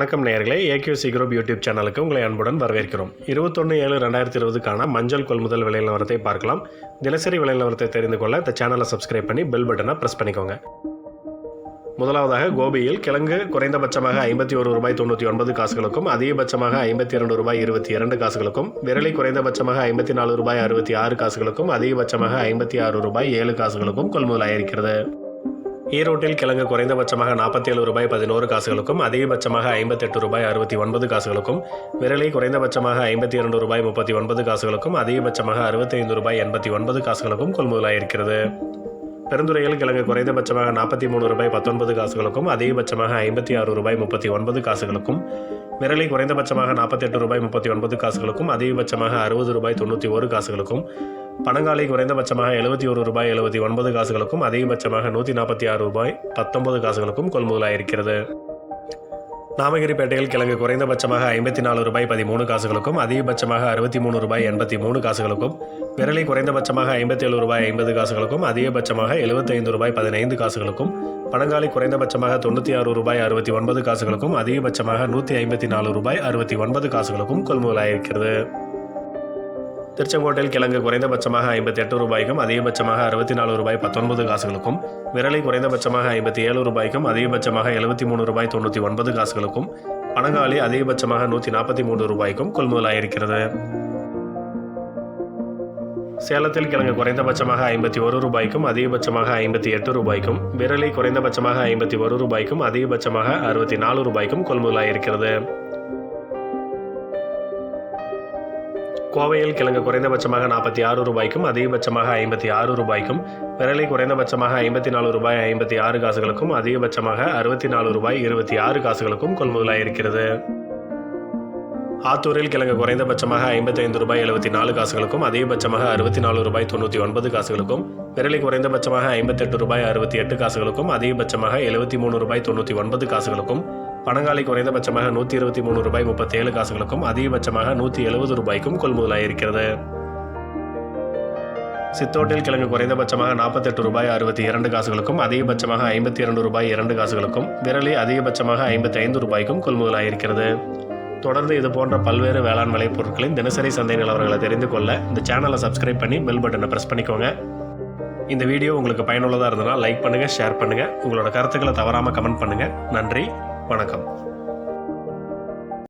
வணக்கம் நேயர்களே. ஏகியூசி group YouTube சேனலுக்கு உங்களை அன்புடன் வரவேற்கிறோம். இருபத்தொன்று ஏழு ரெண்டாயிரத்தி இருபதுக்கான மஞ்சள் கொள்முதல் விலை நிலவரத்தை பார்க்கலாம். தினசரி விலை நிலவரத்தை தெரிந்து கொள்ள இந்த சேனலை சப்ஸ்கிரைப் பண்ணி பெல் பட்டனை ப்ரெஸ் பண்ணிக்கோங்க. முதலாவதாக கோபியில் கிழங்கு குறைந்தபட்சமாக ஐம்பத்தி ஒரு ரூபாய் தொண்ணூற்றி ஒன்பது காசுகளுக்கும் அதிகபட்சமாக ஐம்பத்தி இரண்டு ரூபாய் இருபத்தி இரண்டு காசுகளுக்கும் விரலி குறைந்தபட்சமாக ஐம்பத்தி நாலு ரூபாய் அறுபத்தி ஆறு காசுகளுக்கும் அதிகபட்சமாக ஐம்பத்தி ஆறு ரூபாய் ஏழு காசுகளுக்கும் கொள்முதலாயிருக்கிறது ஈரோட்டில் கிழங்கு குறைந்தபட்சமாக நாற்பத்தி ஏழு ரூபாய் பதினோரு காசுகளுக்கும் அதிகபட்சமாக ஐம்பத்தெட்டு ரூபாய் அறுபத்தி ஒன்பது காசுகளுக்கும் விரலி குறைந்தபட்சமாக ஐம்பத்தி இரண்டு ரூபாய் முப்பத்தி ஒன்பது காசுகளுக்கும் அதிகபட்சமாக அறுபத்தைந்து ரூபாய் எண்பத்தி ஒன்பது காசுகளுக்கும் கொள்முதலாயிருக்கிறது. பெருந்துறையில் கிழங்கு குறைந்தபட்சமாக நாற்பத்தி மூணு ரூபாய் பத்தொன்பது காசுகளுக்கும் அதிகபட்சமாக ஐம்பத்தி ஆறு ரூபாய் முப்பத்தி ஒன்பது காசுகளுக்கும் விரலி குறைந்தபட்சமாக நாற்பத்தெட்டு ரூபாய் முப்பத்தி ஒன்பது காசுகளுக்கும் அதிகபட்சமாக அறுபது ரூபாய் தொண்ணூற்றி ஒரு காசுகளுக்கும் பனங்காலி குறைந்தபட்சமாக எழுபத்தி ஒரு ரூபாய் எழுபத்தி ஒன்பது காசுகளுக்கும் அதிகபட்சமாக நூற்றி நாற்பத்தி ஆறு ரூபாய் பத்தொன்பது காசுகளுக்கும் கொள்முதலாயிருக்கிறது. நாமகிரிப்பேட்டையில் கிழங்கு குறைந்தபட்சமாக ஐம்பத்தி நாலு ரூபாய் பதிமூணு காசுகளுக்கும் அதிகபட்சமாக அறுபத்தி மூணு ரூபாய் எண்பத்தி மூணு காசுகளுக்கும் விரலி குறைந்தபட்சமாக ஐம்பத்தி ஏழு ரூபாய் ஐம்பது காசுகளுக்கும் அதிகபட்சமாக எழுபத்தைந்து ரூபாய் பதினைந்து காசுகளுக்கும் பனங்காலி குறைந்தபட்சமாக தொண்ணூற்றி ஆறு ரூபாய் அறுபத்தி ஒன்பது காசுகளுக்கும் அதிகபட்சமாக நூற்றி ஐம்பத்தி நாலு ரூபாய் அறுபத்தி ஒன்பது காசுகளுக்கும் கொள்முதலாயிருக்கிறது. திருச்செங்கோட்டையில் கிழங்கு குறைந்தபட்சமாக ஐம்பத்தி எட்டு ரூபாய்க்கும் அதிகபட்சமாக அறுபத்தி நாலு ரூபாய் பத்தொன்பது காசுகளுக்கும். விரலை குறைந்தபட்சமாக ஐம்பத்தி ஏழு ரூபாய்க்கும் அதிகபட்சமாக எழுபத்தி மூணு ரூபாய் தொண்ணூற்றி ஒன்பது காசுகளுக்கும். பனங்காலி அதிகபட்சமாக நூற்றி நாற்பத்தி மூன்று ரூபாய்க்கும் கொள்முதலாயிருக்கிறது. சேலத்தில் கிழங்கு குறைந்தபட்சமாக ஐம்பத்தி ஒரு ரூபாய்க்கும் அதிகபட்சமாக ஐம்பத்தி எட்டு ரூபாய்க்கும். விரலை குறைந்தபட்சமாக ஐம்பத்தி ஒரு ரூபாய்க்கும் அதிகபட்சமாக அறுபத்தி நாலு ரூபாய்க்கும் கொள்முதலாயிருக்கிறது. கோவையில் கிழங்கு குறைந்தபட்சமாக நாற்பத்தி ஆறு ரூபாய்க்கும் அதிகபட்சமாக ஐம்பத்தி ஆறு ரூபாய்க்கும் விரலை குறைந்தபட்சமாக ஐம்பத்தி நாலு ரூபாய் ஐம்பத்தி ஆறு காசுகளுக்கும் அதிகபட்சமாக அறுபத்தி நாலு ரூபாய் இருபத்தி ஆறு காசுகளுக்கும் கொள்முதலாயிருக்கிறது ஆத்தூரில் கிழங்கு குறைந்தபட்சமாக ஐம்பத்தைந்து ரூபாய் எழுபத்தி நாலு காசுகளுக்கும் அதிகபட்சமாக அறுபத்தி நாலு ரூபாய் தொண்ணூற்றி ஒன்பது காசுகளுக்கும் விரலி குறைந்தபட்சமாக ஐம்பத்தெட்டு ரூபாய் அறுபத்தி எட்டு காசுகளுக்கும் அதிகபட்சமாக எழுபத்தி மூணு ரூபாய் தொண்ணூற்றி ஒன்பது காசுகளுக்கும் பனங்காலை குறைந்தபட்சமாக நூற்றி இருபத்தி மூணு ரூபாய் முப்பத்தேழு காசுகளுக்கும் அதிகபட்சமாக நூற்றி எழுபது ரூபாய்க்கும் கொள்முதலாயிருக்கிறது. சித்தோட்டில் கிழங்கு குறைந்தபட்சமாக நாற்பத்தெட்டு ரூபாய் அறுபத்தி இரண்டு காசுகளுக்கும் அதிகபட்சமாக ஐம்பத்தி இரண்டு ரூபாய் இரண்டு காசுகளுக்கும் விரலி அதிகபட்சமாக ஐம்பத்தி ஐந்து ரூபாய்க்கும் கொள்முதலாயிருக்கிறது. தொடர்ந்து இது போன்ற பல்வேறு வேளாண் விளைப் பொருட்களின் தினசரி சந்தை நிலவரங்களை தெரிந்து கொள்ள இந்த சேனலை சப்ஸ்கிரைப் பண்ணி பெல் பட்டனை ப்ரெஸ் பண்ணிக்கோங்க. இந்த வீடியோ உங்களுக்கு பயனுள்ளதாக இருந்ததுன்னா லைக் பண்ணுங்கள் ஷேர் பண்ணுங்கள் உங்களோட கருத்துக்களை தவறாமல் கமெண்ட் பண்ணுங்கள் நன்றி. வணக்கம்.